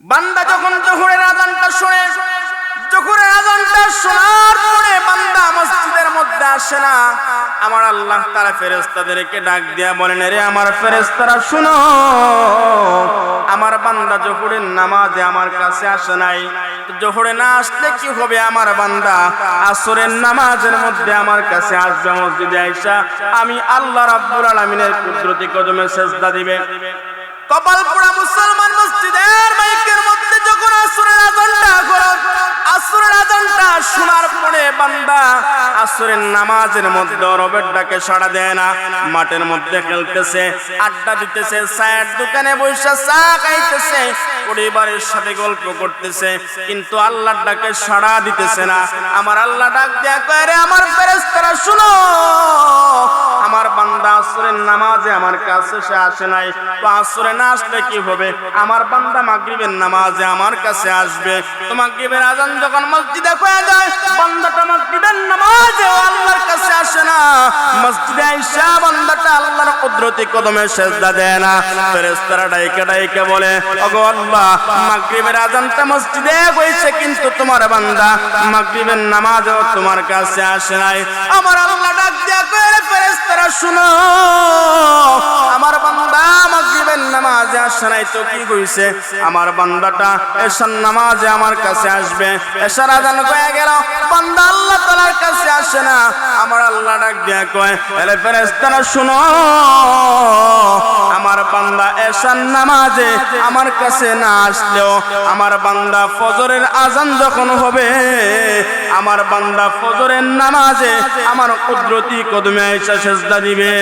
বান্দা যখন জোহরের আজানটা শুনে, জোহরের আজানটা শোনার পরে বান্দা মসজিদের মধ্যে আসে না। আমার আল্লাহ তারা ফেরেস্তাদেরকে ডাক দিয়া বলেন রে আমার ফেরেস্তারা শুনো, আমার বান্দা জোহরের নামাজে আমার কাছে আসে নাই। জোহরে না আসলে কি হবে আমার বান্দা? আসরের নামাজের মধ্যে আমার কাছে আসবে মসজিদে আইসা, আমি আল্লাহ রাব্বুল আলামিনের কুদরতি কদমে সেজদা দিবে। কপাল পোড়া বান্দা, আসরের নামাজের মধ্যে রবের ডাকে সাড়া দেয় না। মাঠের মধ্যে খেলতেছে, আড্ডা দিতেছে, চায়ের দোকানে বসে চা খাইতেছে, পরিবারের সাথে গল্প করতেছে, কিন্তু আল্লাহর ডাকে সাড়া দিতেছে না। আমার আল্লাহ ডাক দেয়া কয়, রে আমার ফেরেশতারা, শুনো, আমার বান্দা আসরের নামাজে আমার কাছে সে আসে নাই। তো আসরে না আসলে কি হবে? আমার বান্দা মাগরিবের নামাজে আমার কাছে আসবে। তো মাগরিবের আজান যখন মসজিদে হয়ে যায়, বান্দাটা মসজিদে আইসা বান্দাটা আল্লাহর কুদরতি কদমে সেজদা দেয় না। ফেরেশতারা ডাইকে ডাইকে বলে, ওগো আল্লাহ, মাগরিবের আজানটা মসজিদে হয়েছে কিন্তু তোমার বান্দা মাগরিবের নামাজও তোমার কাছে আসে নাই। আমার আল্লাহ ডাক দিয়া কয়ে ফেরেশতারা, শুনো, আমার বান্দা মাগরিবের নামাজে আসে নাই তো কি কইছে আমার বান্দাটা এশার নামাজে আমার কাছে আসবে। এশার আজান কয়ে গেল আল্লাহ তাআলার কাছে আসে না, আমার আল্লাহ ডাক দিয়া কয়, এলে ফেরেস্তারা শুনো, আমার বান্দা এশার নামাজে আমার কাছে না আসলেও আমার বান্দা ফজরের আজান যখন হবে, আমার বান্দা ফজরের নামাজে আমার কুদরতি কদমে আইসা সেজদা দিবে।